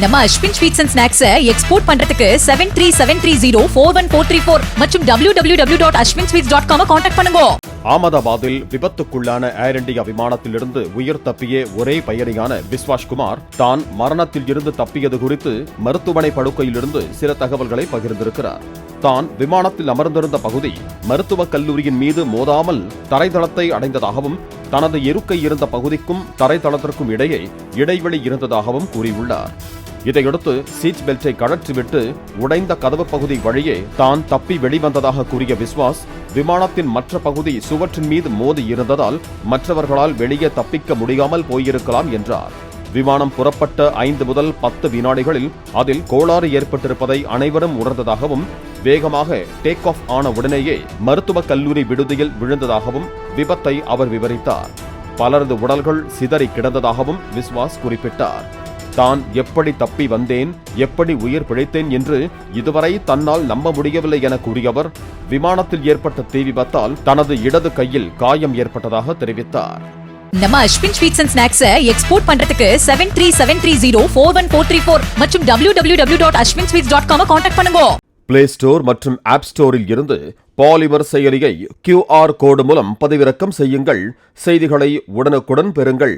நம்ம Ashwin sweets and snacks export பண்றதுக்கு seven three seven three zero four one four three four மற்றும் W W W dot Ashwin sweets dot com contact பண்ணுங்க. அகமதாபாத்தில் விபத்துக்குள்ளான ஏர் India விமானத்திலிருந்து உயிர் தப்பிய ஒரே பயணியான விஸ்வாஷ் குமார் தான் மரணத்தில் இருந்து தப்பியது குறித்து மருத்துவமனை படுக்கையிலிருந்து சில தகவல்களை பகிர்ந்திருக்கிறார். தான் விமானத்தில் அமர்ந்திருந்த பகுதி மருத்துவக் கல்லூரியின் மீது மோதாமல் தரைதளத்தை அடைந்ததாகவும் தனது இருக்கை இருந்த பகுதிக்கும் தரைதளத்திற்கும் இடையே இடைவெளி இருந்ததாகவும் கூறியுள்ளார். இதையடுத்து சீட் பெல்ட்டை கழற்றிவிட்டு உடைந்த கதவு பகுதி வழியே தான் தப்பி வெளிவந்ததாக கூறிய விஸ்வாஸ் விமானத்தின் மற்ற பகுதி சுவற்றின் மீது மோதி இருந்ததால் மற்றவர்களால் வெளியே தப்பிக்க முடியாமல் போயிருக்கலாம் என்றார். விமானம் புறப்பட்ட ஐந்து முதல் பத்து வினாடிகளில் அதில் கோளாறு ஏற்பட்டிருப்பதை அனைவரும் உணர்ந்ததாகவும் வேகமாக டேக் ஆஃப் ஆன உடனேயே மருத்துவக் கல்லூரி விடுதியில் விழுந்ததாகவும் விபத்தை அவர் விவரித்தார். பலரது உடல்கள் சிதறி கிடந்ததாகவும் விஸ்வாஸ் குறிப்பிட்டார். தான் எப்படி தப்பி வந்தேன் எப்படி உயிர் பிழைத்தேன் என்று இதுவரை தன்னால் நம்ப முடியவில்லை என கூறிய அவர் விமானத்தில் ஏற்பட்ட தீ விபத்தால் தனது இடது கையில் காயம் ஏற்பட்டதாக தெரிவித்தார். நம்ம Ashwin sweets and snacks export பண்றதுக்கு seven three seven three zero four one four three four மற்றும் W W W dot Ashwin sweets dot com contact பண்ணுங்க. பிளே ஸ்டோர் மற்றும் ஆப் ஸ்டோரில் இருந்து பாலிமர் செயலியை கியூஆர் கோடு மூலம் பதிவிறக்கம் செய்யுங்கள். செய்திகளை உடனுக்குடன் பெறுங்கள்.